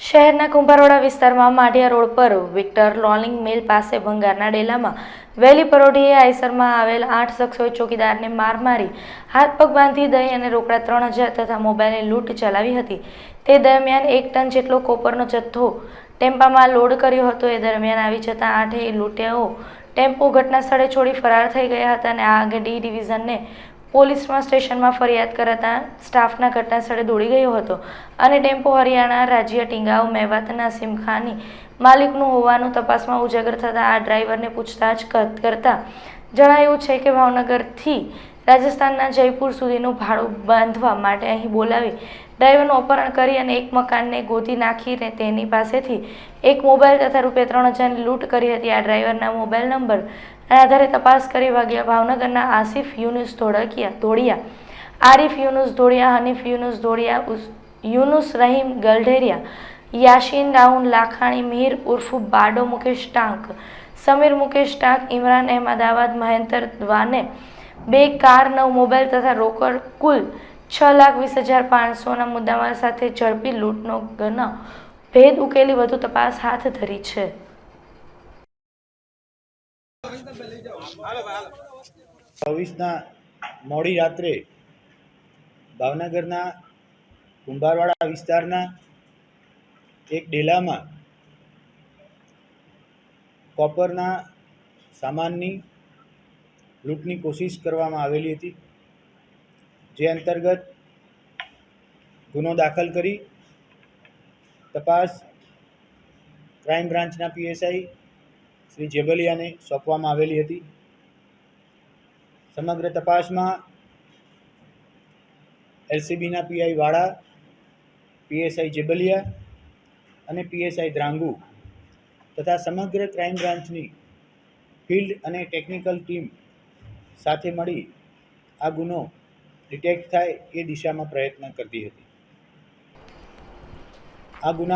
શહેરના કુંભારવાડા વિસ્તારમાં માઢિયા રોડ પર વિક્ટર લોલિંગ મિલ પાસે ભંગારના ડેલામાં વહેલી પરોઢીએ આઈસરમાં આવેલ આઠ શખ્સોએ ચોકીદારને માર મારી, હાથ પગ બાંધી દઈ અને રોકડા ત્રણ હજાર તથા મોબાઈલની લૂંટ ચલાવી હતી. તે દરમિયાન એક ટન જેટલો કોપરનો જથ્થો ટેમ્પામાં લોડ કર્યો હતો. એ દરમિયાન આવી જતાં આઠેય લૂંટ્યાઓ ટેમ્પો ઘટના સ્થળે છોડી ફરાર થઈ ગયા હતા અને આ ડી ડિવિઝનને પોલીસમાં સ્ટેશનમાં ફરિયાદ કરાતા સ્ટાફના ઘટના સ્થળે દોડી ગયો હતો અને ટેમ્પો હરિયાણા રાજ્ય ટીંગાઓ મેવાતના સિમખાની માલિકનું હોવાનું તપાસમાં ઉજાગર થતાં આ ડ્રાઈવરને પૂછતાછ કરતાં જણાયું છે કે ભાવનગરથી રાજસ્થાનના જયપુર સુધીનું ભાડું બાંધવા માટે અહીં બોલાવી ડ્રાઈવરનું અપહરણ કરી અને એક મકાનને ગોતી નાખીને તેની પાસેથી એક મોબાઈલ તથા રૂપિયા ત્રણ હજારની લૂંટ કરી હતી. આ ડ્રાઈવરના મોબાઈલ નંબર આધારે તપાસ કરી વાગ્યા ભાવનગરના આસિફ યુનુસ ધોળકિયા, ધોળિયા, આરિફ યુનુસ ધોળિયા, હનીફ યુનુસ ધોળિયા યુનુસ રહીમ ગલઢેરિયા, યાશીન રાઉન, લાખાણી, મીર, ઉર્ફ બાડો, મુકેશ ટાંક, સમીર મુકેશ ટાંક, ઇમરાન અહેમદાવાદ મહેન્તર દ્વાને બે કાર, નવ મોબાઈલ તથા રોકડ કુલ છ લાખ વીસ હજાર પાંચસોના મુદ્દામાલ સાથે ઝડપી લૂંટનો ગુનો ભેદ ઉકેલી વધુ તપાસ હાથ ધરી છે. ચોવીસના મોડી રાત્રે ભાવનગરના કુંભારવાડા વિસ્તારના એક ડેલામાં કોપરના સામાનની લૂંટની કોશિશ કરવામાં આવેલી હતી, જે અંતર્ગત ગુનો દાખલ કરી તપાસ ક્રાઇમ બ્રાન્ચના પીએસઆઈ શ્રી જેબલિયાને સોંપવામાં આવેલી હતી. સમગ્ર તપાસમાં એલસીબીના પીઆઈ વાળા, પીએસઆઈ જેબલિયા અને પીએસઆઈ દ્રાંગુ તથા સમગ્ર ક્રાઇમ બ્રાન્ચની ફિલ્ડ અને ટેકનિકલ ટીમ સાથે મળી આ ગુનો ડિટેક્ટ થાય એ દિશામાં પ્રયત્ન કરતી હતી. આ ગુના